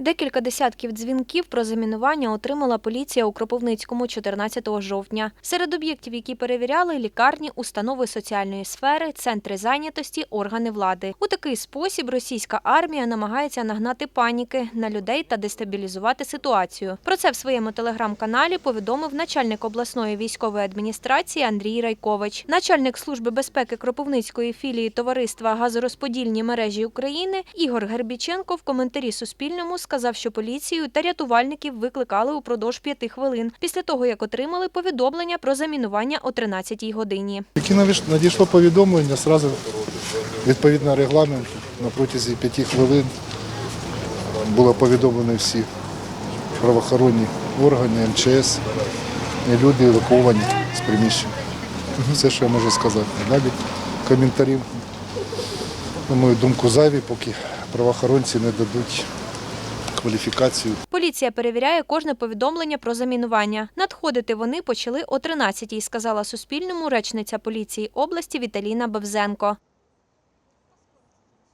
Декілька десятків дзвінків про замінування отримала поліція у Кропивницькому 14 жовтня. Серед об'єктів, які перевіряли, лікарні, установи соціальної сфери, центри зайнятості, органи влади. У такий спосіб російська армія намагається нагнати паніки на людей та дестабілізувати ситуацію. Про це в своєму телеграм-каналі повідомив начальник обласної військової адміністрації Андрій Райкович. Начальник служби безпеки Кропивницької філії товариства Газорозподільні мережі України Ігор Гербіченко в коментарі Суспільному сказав, що поліцію та рятувальників викликали упродовж п'яти хвилин після того, як отримали повідомлення про замінування о 13-й годині. Тільки навіш- надійшло повідомлення, одразу відповідно регламенту на протязі п'яти хвилин було повідомлено всі правоохоронні органи, МЧС, і люди евакуовані з приміщення. Все, що я можу сказати. Далі коментарів, на мою думку, зайві, поки правоохоронці не дадуть кваліфікацію Поліція перевіряє кожне повідомлення про замінування. Надходити вони почали о 13-й, сказала Суспільному речниця поліції області Віталіна Бевзенко.